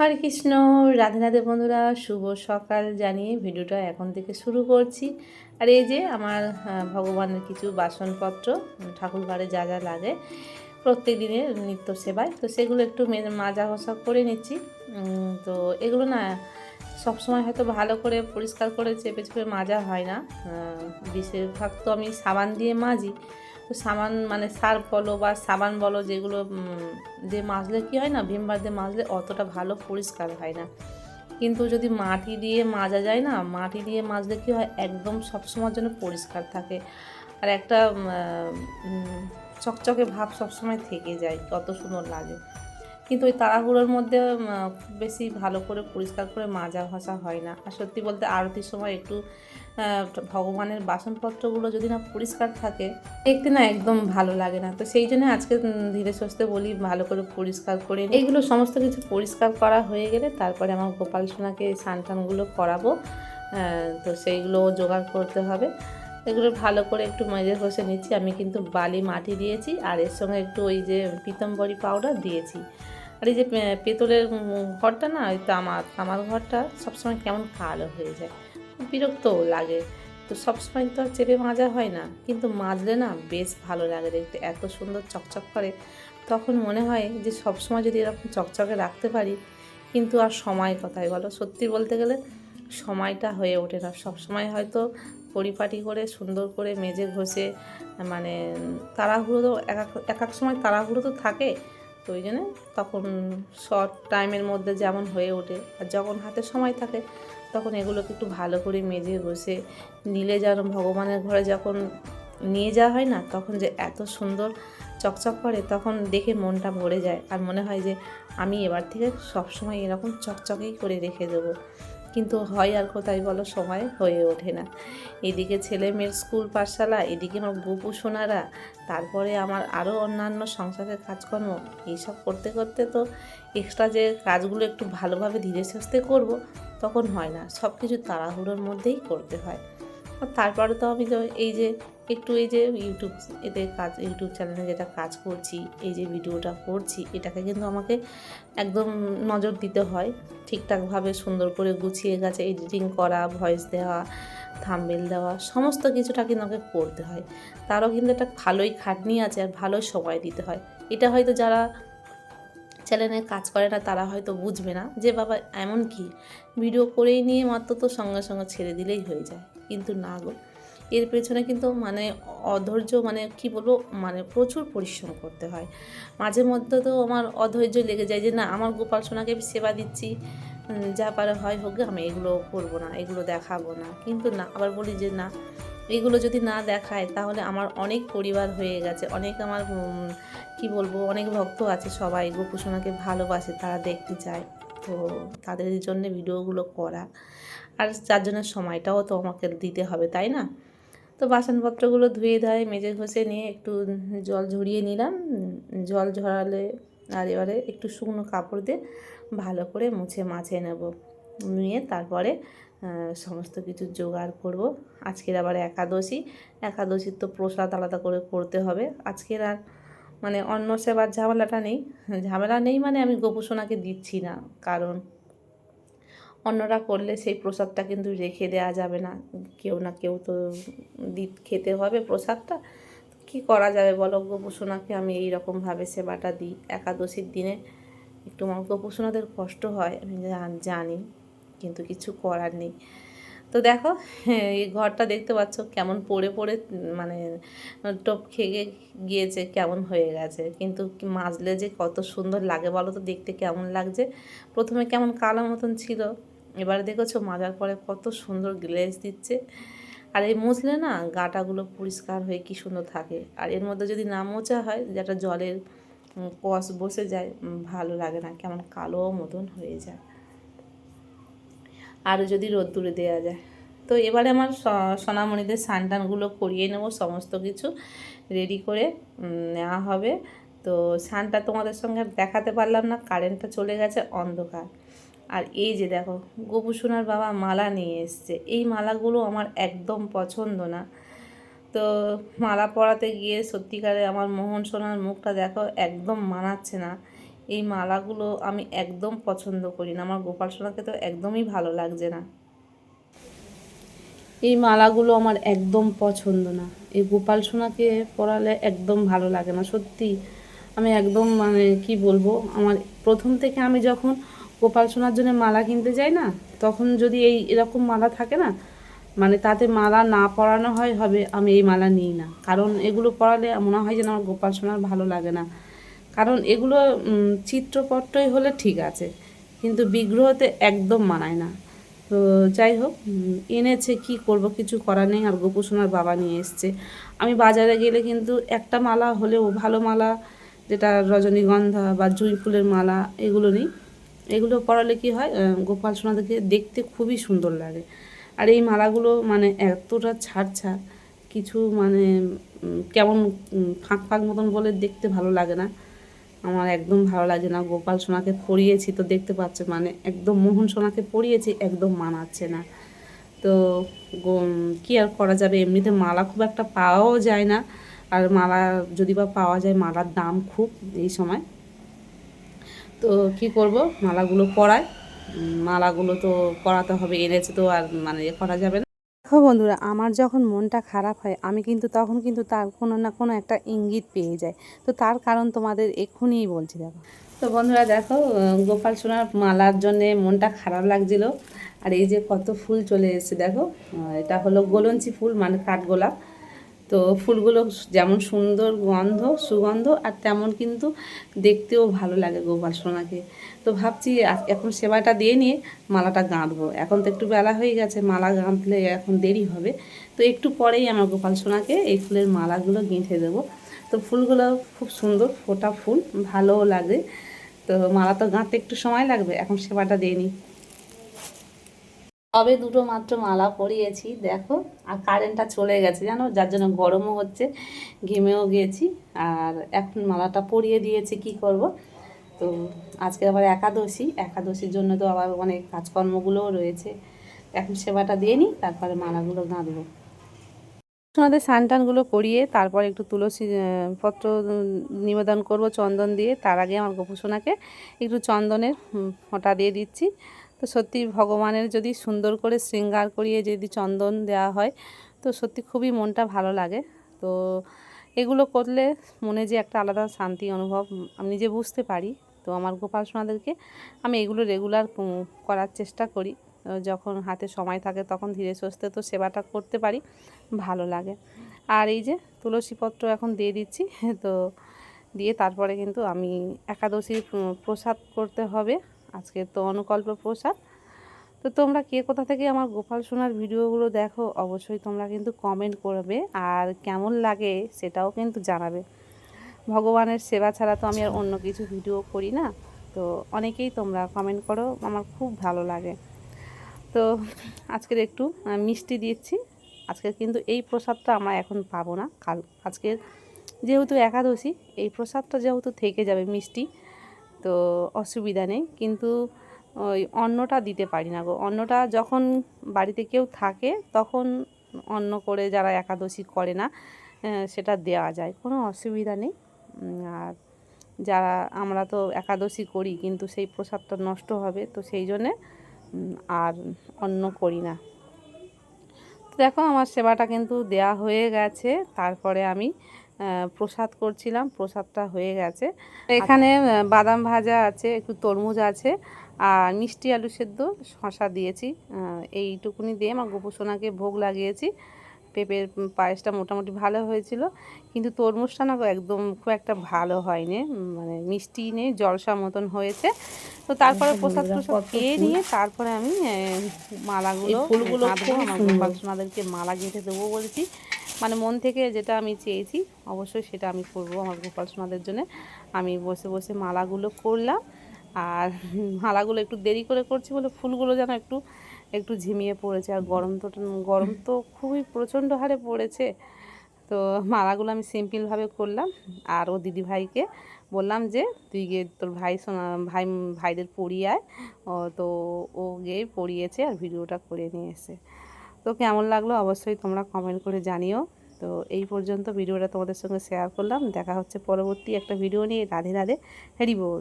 হরে কৃষ্ণ, রাধে রাধে বন্ধুরা, শুভ সকাল জানিয়ে ভিডিওটা এখন থেকে শুরু করছি। আর এই যে আমার ভগবানের কিছু বাসনপত্র, ঠাকুর ঘরে যা যা লাগে, প্রত্যেক দিনের নিত্য সেবায়, তো সেগুলো একটু মাজা ঘষা করে নিচ্ছি। তো এগুলো না সবসময় হয়তো ভালো করে পরিষ্কার করে চেপে চেপে মাজা হয় না। বেশিরভাগ তো আমি সাবান দিয়ে মাজি। তো সাবান মানে সার্ফ বলো বা সাবান বলো যেগুলো দিয়ে মাজলে কি হয় না ভিমবার দিয়ে মাজলে অতটা ভালো পরিষ্কার হয় না। কিন্তু যদি মাটি দিয়ে মাজা যায় না, মাটি দিয়ে মাজলে কি হয়, একদম সবসময়ের জন্য পরিষ্কার থাকে। আর একটা চকচকে ভাব সবসময় থেকে যায়, কত সুন্দর লাগে। কিন্তু ওই তাড়াহুড়োর মধ্যে বেশি ভালো করে পরিষ্কার করে মাজা ঘষা হয় না। আর সত্যি বলতে আরতির সময় একটু ভগবানের বাসনপত্রগুলো যদি না পরিষ্কার থাকে, দেখতে না একদম ভালো লাগে না। তো সেই জন্য আজকে ধীরে সুস্থে বলি, ভালো করে পরিষ্কার করে। এইগুলো সমস্ত কিছু পরিষ্কার করা হয়ে গেলে তারপরে আমার গোপাল সোনাকে স্নান টানগুলো করাবো তো সেইগুলো জোগাড় করতে হবে। এগুলো ভালো করে একটু মেজে ঘষে নিচ্ছি। আমি কিন্তু বালি মাটি দিয়েছি আর এর সঙ্গে একটু ওই যে পিতম্বরী পাউডার দিয়েছি। আর এই যে পেতলের ঘরটা না ওই তামার তামার ঘরটা সবসময় কেমন কালো হয়ে যায়। বিরক্তও লাগে। তো সবসময় তো আর চেপে মাজা হয় না। কিন্তু মাজলে না বেশ ভালো লাগে দেখতে। এত সুন্দর চকচক করে। তখন মনে হয় যে সবসময় যদি এরকম চকচকে রাখতে পারি, কিন্তু আর সময় কথাই বলো? সত্যি বলতে গেলে সময়টা হয়ে ওঠে না। সবসময় হয়তো পরিপাটি করে, সুন্দর করে মেজে ঘষে মানে তাড়াহুড়ো তো এক- এক এক সময় তাড়াহুড়ো তো থাকে। তো ওই জন্য তখন শর্ট টাইমের মধ্যে যেমন হয়ে ওঠে। আর যখন হাতে সময় থাকে তখন এগুলোকে একটু ভালো করে মেজে বসে নিলে যেন ভগবানের ঘরে যখন নিয়ে যাওয়া হয় না, তখন যে এত সুন্দর চকচক করে, তখন দেখে মনটা ভরে যায়। আর মনে হয় যে আমি এবার থেকে সবসময় এরকম চকচকেই করে রেখে দেবো। কিন্তু হয় আর কোথায় বলো, সময় হয়ে ওঠে না। এদিকে ছেলে মেয়ের স্কুল পাঠশালা, এদিকে গোপু সোনারা, তারপরে আমার আরও অন্যান্য সংসারের কাজকর্ম। এইসব করতে করতে তো এক্সট্রা যে কাজগুলো একটু ভালোভাবে ধীরে সুস্থে করব, তখন হয় না। সব কিছু তাড়াহুড়োর মধ্যেই করতে হয়। তারপরে তো আমি তো এই যে একটু এই যে ইউটিউব এতে কাজ, ইউটিউব চ্যানেলে যেটা কাজ করছি, এই যে ভিডিওটা করছি, এটাকে কিন্তু আমাকে একদম নজর দিতে হয়। ঠিকঠাকভাবে সুন্দর করে গুছিয়ে গেছে এডিটিং করা ভয়েস দেওয়া থাম্বেল দেওয়া, সমস্ত কিছুটা কিন্তু আমাকে করতে হয়। তারও কিন্তু একটা ভালোই খাটনি আছে আর ভালোই সময় দিতে হয়। এটা হয়তো যারা চ্যানেলে কাজ করে না, তারা হয়তো বুঝবে না যে, বাবা, এমন কি? ভিডিও করেই নিয়ে মাত্র তো সঙ্গে সঙ্গে ছেড়ে দিলেই হয়ে যায়। কিন্তু না গো এর পেছনে কিন্তু মানে অধৈর্য মানে কি বলব? মানে প্রচুর পরিশ্রম করতে হয়। মাঝে মধ্যে তো আমার অধৈর্য লেগে যায় যে, না, আমার গোপাল সোনাকে আমি সেবা দিচ্ছি। যা পারে হয় হোক, আমি এগুলো করব না, এগুলো দেখাবো না। কিন্তু না, আবার বলি যে, না, এগুলো যদি না দেখায়, তাহলে আমার অনেক পরিবার হয়ে গেছে, অনেক আমার কি বলব, অনেক ভক্ত আছে সবাই গোপুসোনাকে ভালোবাসে, তারা দেখতে চায়। তো তাদের জন্য ভিডিওগুলো করা। আর যার জন্য সময়টাও তো আমাকে দিতে হবে, তাই না? তো বাসনপত্রগুলো ধুয়ে ধায়ে মেজে ঘষে নিয়ে একটু জল ঝরিয়ে নিলাম। জল ঝরালে আর এবারে একটু শুকনো কাপড় দিয়ে ভালো করে মুছে মাছে নেব। নিয়ে তারপরে সমস্ত কিছু জোগাড় করব। আজকের আবার একাদশী। একাদশীর তো প্রসাদ আলাদা করে করতে হবে। আজকের আর মানে অন্য সেবার ঝামেলাটা নেই। ঝামেলা নেই মানে আমি গোপুসোনাকে দিচ্ছি না। কারণ অন্যরা করলে সেই প্রসাদটা কিন্তু রেখে দেওয়া যাবে না। কেউ না কেউ তো দি, খেতে হবে প্রসাদটা। কি করা যাবে বলো? গোপুসোনাকে আমি এই রকমভাবে সেবাটা দিই। একাদশীর দিনে একটু আমার গোপুসোনাদের কষ্ট হয়, আমি জানি, কিন্তু কিছু করার নেই। তো দেখো, এই ঘরটা দেখতে পাচ্ছ কেমন পড়ে পড়ে মানে টোপ খেয়ে গিয়েছে, কেমন হয়ে গেছে। কিন্তু মাজলে যে কত সুন্দর লাগে বলো তো, দেখতে কেমন লাগছে। প্রথমে কেমন কালো মতন ছিল, এবারে দেখেছ মাজার পরে কত সুন্দর গ্লেজ দিচ্ছে। আর এই মুছলে না গাটাগুলো পরিষ্কার হয়ে কি সুন্দর থাকে। আর এর মধ্যে যদি না মোছা হয়, যেটা জলের কষ বসে যায় ভালো লাগে না, কেমন কালো মতন হয়ে যায়। আরও যদি রোদ্দুরে দেওয়া যায়। তো এবারে আমার সোনামণিদের সানটানগুলো করিয়ে নেব, সমস্ত কিছু রেডি করে নেওয়া হবে। তো সানটা তোমাদের সঙ্গে দেখাতে পারলাম না কারেন্টটা চলে গেছে অন্ধকার। আর এই যে দেখো গোপু সোনার বাবা মালা নিয়ে এসছে। এই মালাগুলো আমার একদম পছন্দ না। তো মালা পরাতে গিয়ে সত্যিকারে আমার মোহন সোনার মুখটা দেখো একদম মানাচ্ছে না। এই মালাগুলো আমি একদম পছন্দ করি না। আমার গোপাল সোনাকে তো একদমই ভালো লাগছে না। এই মালাগুলো আমার একদম পছন্দ না। এই গোপাল সোনাকে পরালে একদম ভালো লাগে না। সত্যি, আমি একদম মানে কি বলব, আমার প্রথম থেকে আমি যখন গোপাল সোনার জন্য মালা কিনতে যাই না, তখন যদি এই এরকম মালা থাকে না মানে তাতে মালা না পরানো হয়, হবে, আমি এই মালা নিই না। কারণ এগুলো পরালে মনে হয় যেন আমার গোপাল সোনার ভালো লাগে না। কারণ এগুলো চিত্রপট্টই হলে ঠিক আছে, কিন্তু বিগ্রহতে একদম মানায় না। তো যাই হোক এনেছে, কি করব কিছু করার নেই, আর গোপুসোনার বাবা নিয়ে এসছে। আমি বাজারে গেলে কিন্তু একটা মালা হলেও ভালো মালা, যেটা রজনীগন্ধা বা জুঁই ফুলের মালা, এগুলো নেই। এগুলো পরালে কি হয় গোপাল সোনাদেরকে দেখতে খুবই সুন্দর লাগে। আর এই মালাগুলো মানে এতটা ছাড় ছাড় কিছু মানে কেমন ফাঁক ফাঁক মতন বলে দেখতে ভালো লাগে না। আমার একদম ভালো লাগে না। গোপাল সোনাকে পরিয়েছি তো দেখতে পাচ্ছ মানে একদম মোহন সোনাকে পড়িয়েছি একদম মানাচ্ছে না। তো কি আর করা যাবে? এমনিতে মালা খুব একটা পাওয়াও যায় না। আর মালা যদি বা পাওয়া যায়, মালার দাম খুব এই সময়। তো কি করব? মালাগুলো পরায় মালাগুলো তো পরাতে হবে, এনেছে তো আর মানে করা যাবে না। দেখো বন্ধুরা, আমার যখন মনটা খারাপ হয়, আমি কিন্তু তখন কিন্তু তার কোনো না কোনো একটা ইঙ্গিত পেয়ে যাই। তো তার কারণ তোমাদের এক্ষুনিই বলছি, দেখো। তো বন্ধুরা, দেখো গোপাল সোনার মালার জন্যে মনটা খারাপ লাগছিল। আর এই যে কত ফুল চলে এসেছে, দেখো। এটা হলো গোলঞ্চি ফুল মানে কাঠগোলাপ। তো ফুলগুলো যেমন সুন্দর গন্ধ, সুগন্ধ, আর তেমন কিন্তু দেখতেও ভালো লাগে গোপাল সোনাকে তো ভাবছি এখন সেবাটা দিয়ে নিয়ে মালাটা গাঁথবো এখন তো একটু বেলা হয়ে গেছে, মালা গাঁথলে এখন দেরি হবে। তো একটু পরেই আমার গোপাল সোনাকে এই ফুলের মালাগুলো গেঁথে দেবো। তো ফুলগুলো খুব সুন্দর ফোটা ফুল, ভালোও লাগে। তো মালা তো গাঁথতে একটু সময় লাগবে, এখন সেবাটা দিয়ে নিই। তবে দুটো মাত্র মালা পরিয়েছি, দেখো, আর কারেন্টটা চলে গেছে, জানো? যার জন্য গরমও হচ্ছে, ঘেমেও গিয়েছি আর এখন মালাটা পরিয়ে দিয়েছি, কি করব? তো আজকে আবার একাদশী, একাদশীর জন্য তো আবার অনেক কাজকর্মগুলোও রয়েছে। এখন সেবাটা দিয়ে নিই, তারপরে মালাগুলো গাঁথবো সোনাদের সানটানগুলো করিয়ে তারপর একটু তুলসী পত্র নিবেদন করব, চন্দন দিয়ে। তার আগে আমার গোপুসোনাকে একটু চন্দনের ফোঁটা দিয়ে দিচ্ছি। তো সত্যি ভগবানের যদি সুন্দর করে শৃঙ্গার করিয়ে যদি চন্দন দেওয়া হয়, তো সত্যি খুবই মনটা ভালো লাগে। তো এগুলো করলে মনে যে একটা আলাদা শান্তি অনুভব আমি নিজে বুঝতে পারি। তো আমার গোপাল সোনাদেরকে আমি এগুলো রেগুলার করার চেষ্টা করি। যখন হাতে সময় থাকে তখন ধীরে সুস্থে তো সেবাটা করতে পারি, ভালো লাগে। আর এই যে তুলসী পত্র এখন দিয়ে দিচ্ছি, তো দিয়ে তারপরে কিন্তু আমি একাদশীর প্রসাদ করতে হবে। আজকে তো অনুকল্প প্রসাদ তো তোমরা কে কোথা থেকে আমার গোপাল সোনার ভিডিওগুলো দেখো, অবশ্যই তোমরা কিন্তু কমেন্ট করবে আর কেমন লাগে সেটাও কিন্তু জানাবে। ভগবানের সেবা ছাড়া তো আমি আর অন্য কিছু ভিডিও করি না। তো অনেকেই তোমরা কমেন্ট করো, আমার খুব ভালো লাগে। তো আজকের একটু মিষ্টি দিচ্ছি। আজকে কিন্তু এই প্রসাদটা আমরা এখন পাবো না। কাল, আজকের যেহেতু একাদশী, এই প্রসাদটা যেহেতু থেকে যাবে মিষ্টি তো অসুবিধা নেই। কিন্তু ওই অন্নটা দিতে পারি না গো। অন্নটা যখন বাড়িতে কেউ থাকে, তখন অন্ন করে যারা একাদশী করে না সেটা দেওয়া যায়। কোনো অসুবিধা নেই। আর যারা, আমরা তো একাদশী করি, কিন্তু সেই প্রসাদটা নষ্ট হবে, তো সেই জন্যে আর অন্য করি না। তো দেখো, আমার সেবাটা কিন্তু দেয়া হয়ে গেছে। তারপরে আমি প্রসাদ করছিলাম প্রসাদটা হয়ে গেছে। এখানে বাদাম ভাজা আছে একটু তরমুজ আছে আর মিষ্টি আলু সেদ্ধ শশা দিয়েছি। এইটুকুনি দিয়ে আমার গোপুসোনাকে ভোগ লাগিয়েছি। পেঁপের পায়েসটা মোটামুটি ভালো হয়েছিল কিন্তু তরমুজটা না একদম খুব একটা ভালো হয়নি মানে মিষ্টি নেই জলসা মতন হয়েছে। তো তারপরে প্রসাদ প্রসাদ খেয়ে নিয়ে তারপরে আমি মালাগুলো ফুলগুলো আমার গোপাল সোনাদেরকে মালা গেঁথে দেবো বলেছি। মানে মন থেকে যেটা আমি চেয়েছি, অবশ্যই সেটা আমি করব আমার গোপাল সোনাদের জন্য। আমি বসে বসে মালাগুলো করলাম, আর মালাগুলো একটু দেরি করে করছি বলে ফুলগুলো যেন একটু একটু ঝিমিয়ে পড়েছে। আর গরম তো গরম তো খুবই প্রচণ্ড হারে পড়েছে। তো মালাগুলো আমি সিম্পলভাবে করলাম, আর ও দিদি ভাইকে বললাম যে, তুই গিয়ে তোর ভাই সোনা, ভাই, ভাইদের পড়িয়ে আয়। তো ও গিয়ে পড়িয়েছে আর ভিডিওটা করে নিয়ে এসে তো কেমন লাগল অবশ্যই তোমরা কমেন্ট করে জানিও। তো এই পর্যন্ত ভিডিওটা তোমাদের সঙ্গে শেয়ার করলাম। দেখা হচ্ছে পরবর্তী একটা ভিডিও নিয়ে। রাধে রাধে। হ্যারি বল।